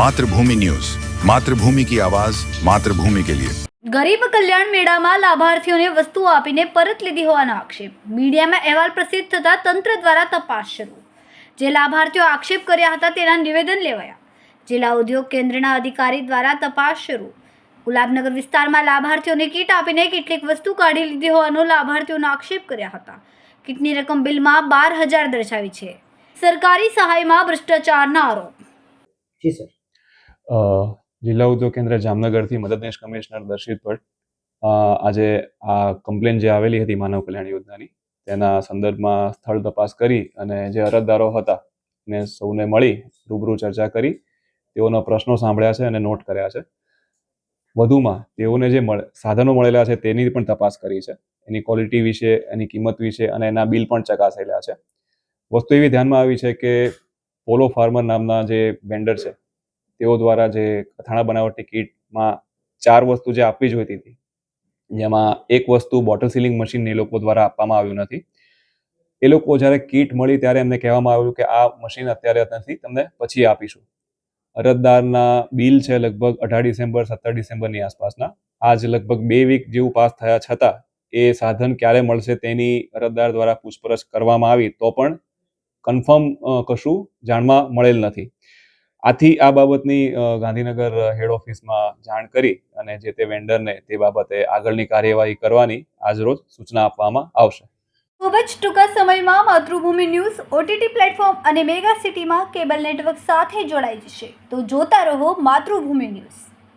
Mathrubhumi news. Mathrubhumi કી આવાઝ માતૃભૂમિ કે લિયે. ગરીબ કલ્યાણ મેળામાં લાભાર્થીઓને વસ્તુ આપીને પરત લીધી હોવાનો આક્ષેપ. મીડિયામાં અહેવાલ પ્રસિદ્ધ થતા તંત્ર દ્વારા તપાસ શરૂ. જે લાભાર્થીઓ આક્ષેપ કર્યા હતા તેના નિવેદન લેવાયા. જિલ્લા ઉદ્યોગ કેન્દ્રના અધિકારી દ્વારા તપાસ શરૂ. ગુલાબનગર વિસ્તારમાં લાભાર્થીઓને કીટ આપીને કેટલીક વસ્તુ કાઢી લીધી હોવાનો લાભાર્થીઓનો આક્ષેપ કર્યા હતા. કીટની રકમ બિલમાં બાર હજાર દર્શાવી છે. સરકારી સહાયમાં ભ્રષ્ટાચારના આરોપ. જી સર. જિલ્લા ઉદ્યોગ કેન્દ્ર જામનગરથી મદદનીશ કમિશનર દર્શિત ભટ્ટ આજે આ કમ્પ્લેન જે આવેલી હતી માનવ કલ્યાણ યોજનાની, તેના સંદર્ભમાં સ્થળ તપાસ કરી અને જે અરજદારો હતા ને સૌને મળી રૂબરૂ ચર્ચા કરી, તેઓના પ્રશ્નો સાંભળ્યા છે અને નોટ કર્યા છે. વધુમાં તેઓને જે સાધનો મળેલા છે તેની પણ તપાસ કરી છે. એની ક્વોલિટી વિશે, એની કિંમત વિશે અને એના બિલ પણ ચકાસેલા છે. વસ્તુ એવી ધ્યાનમાં આવી છે કે પોલો ફાર્મર નામના જે વેન્ડર છે તેઓ દ્વારા જે અથાણા બનાવટી કીટમાં ચાર વસ્તુ જે આપવી જોઈતી હતી જેમાં એક વસ્તુ બોટલ સીલિંગ મશીન એ લોકો દ્વારા આપવામાં આવ્યું નથી. એ લોકો જ્યારે કીટ મળી ત્યારે એમને કહેવામાં આવ્યું કે આ મશીન અત્યારે નથી તમને પછી આપીશું. અરજદારના બિલ છે લગભગ અઢાર ડિસેમ્બર, સત્તર ડિસેમ્બરની આસપાસના. આજ લગભગ બે વીક જેવું પાસ થયા છતાં એ સાધન ક્યારે મળશે તેની અરજદાર દ્વારા પૂછપરછ કરવામાં આવી તો પણ કન્ફર્મ કશું જાણવા મળેલ નથી. આથી આ બાબતની ગાંધીનગર હેડ ઓફિસમાં જાણ કરી અને જે તે વેન્ડરને તે બાબતે આગળની કાર્યવાહી કરવાની આજરોજ સૂચના આપવામાં આવશે. ખૂબ જ ટૂંકા સમયમાં માતૃભૂમિ ન્યૂઝ, ઓટીટી પ્લેટફોર્મ અને મેગા સિટીમાં કેબલ નેટવર્ક સાથે જોડાઈ જશે. તો જોતા રહો માતૃભૂમિ ન્યૂઝ.